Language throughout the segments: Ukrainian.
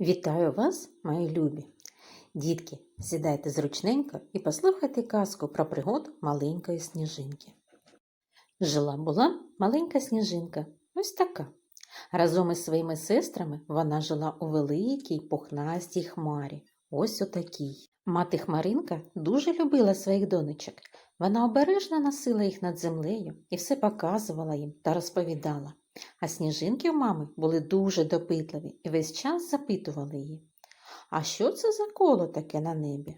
Вітаю вас, мої любі! Дітки, сідайте зручненько і послухайте казку про пригоду маленької сніжинки. Жила була маленька сніжинка, ось така. Разом із своїми сестрами вона жила у великій пухнастій хмарі, ось отакій. Мати Хмаринка дуже любила своїх донечок. Вона обережно носила їх над землею і все показувала їм та розповідала. А сніжинки в мами були дуже допитливі і весь час запитували її. А що це за коло таке на небі?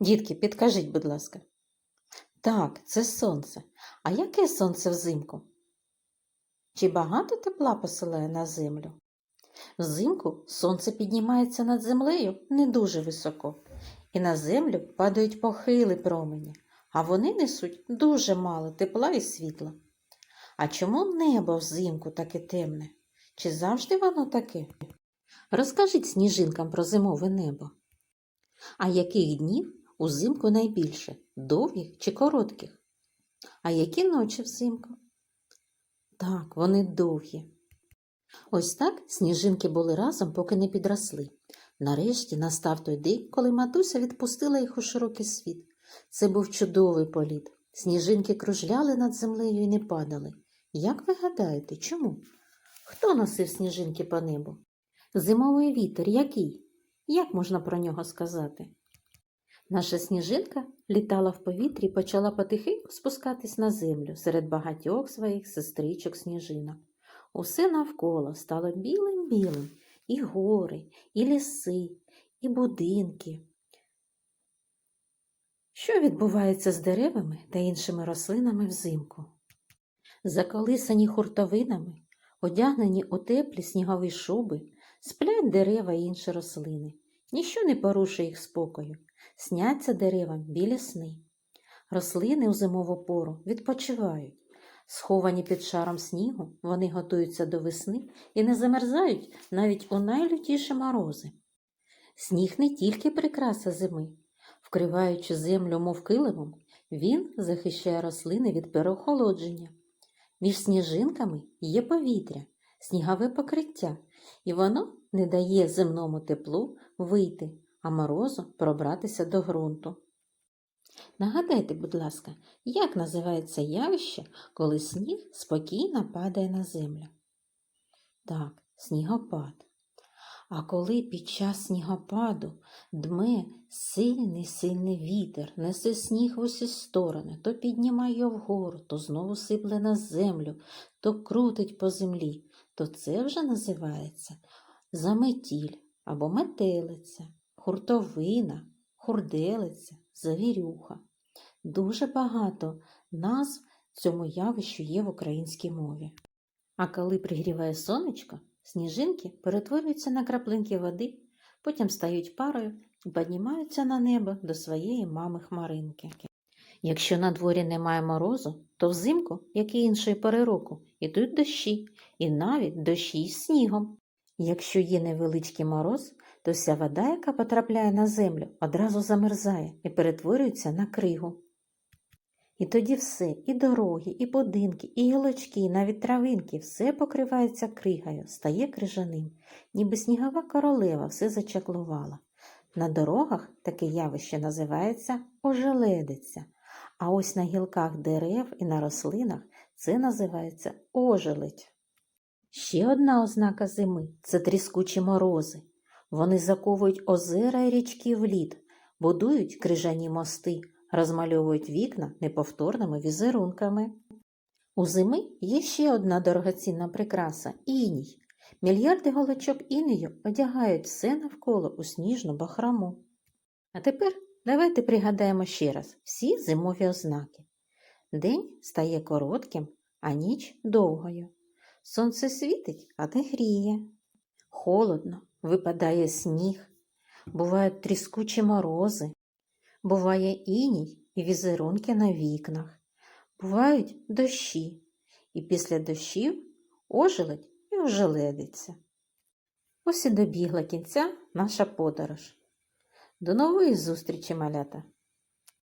Дітки, підкажіть, будь ласка. Так, це сонце. А яке сонце взимку? Чи багато тепла посилає на землю? Взимку сонце піднімається над землею не дуже високо, і на землю падають похили промені, а вони несуть дуже мало тепла і світла. А чому небо взимку таке темне? Чи завжди воно таке? Розкажіть сніжинкам про зимове небо. А яких днів узимку найбільше довгих чи коротких? А які ночі взимку? Так, вони довгі. Ось так сніжинки були разом, поки не підросли. Нарешті настав той день, коли матуся відпустила їх у широкий світ. Це був чудовий політ. Сніжинки кружляли над землею і не падали. Як ви гадаєте, чому? Хто носив сніжинки по небу? Зимовий вітер який? Як можна про нього сказати? Наша сніжинка літала в повітрі і почала потихеньку спускатись на землю серед багатьох своїх сестричок сніжинок. Усе навколо стало білим-білим, і гори, і ліси, і будинки. Що відбувається з деревами та іншими рослинами взимку? Заколисані хуртовинами, одягнені у теплі снігові шуби, сплять дерева і інші рослини. Ніщо не порушує їх спокою. Сняться деревам білі сни. Рослини у зимову пору відпочивають. Сховані під шаром снігу, вони готуються до весни і не замерзають навіть у найлютіші морози. Сніг не тільки прикраса зими, вкриваючи землю, мов килимом, він захищає рослини від переохолодження. Між сніжинками є повітря, снігове покриття, і воно не дає земному теплу вийти, а морозу пробратися до ґрунту. Нагадайте, будь ласка, як називається явище, коли сніг спокійно падає на землю? Так, снігопад. А коли під час снігопаду дме сильний сильний вітер, несе сніг в усі сторони, то піднімає його вгору, то знову сипле на землю, то крутить по землі, то це вже називається заметіль або метелиця, хуртовина, хурделиця, завірюха. Дуже багато назв цьому явищу є в українській мові. А коли пригріває сонечко, сніжинки перетворюються на краплинки води, потім стають парою і піднімаються на небо до своєї мами хмаринки. Якщо на дворі немає морозу, то взимку, як і іншої пори року, йдуть дощі, і навіть дощі з снігом. Якщо є невеличкий мороз, то вся вода, яка потрапляє на землю, одразу замерзає і перетворюється на кригу. І тоді все, і дороги, і будинки, і гілочки, і навіть травинки, все покривається кригою, стає крижаним, ніби снігова королева все зачаклувала. На дорогах таке явище називається ожеледиця, а ось на гілках дерев і на рослинах це називається ожеледь. Ще одна ознака зими це тріскучі морози. Вони заковують озера і річки в лід, будують крижані мости, розмальовують вікна неповторними візерунками. У зими є ще одна дорогоцінна прикраса іній. Мільярди голочок інею одягають все навколо у сніжну бахраму. А тепер давайте пригадаємо ще раз всі зимові ознаки. День стає коротким, а ніч довгою. Сонце світить, а не гріє. Холодно, випадає сніг, бувають тріскучі морози, буває іній і візерунки на вікнах, бувають дощі, і після дощів ожеледь і ожеледиться. Ось і добігла кінця наша подорож. До нової зустрічі, малята!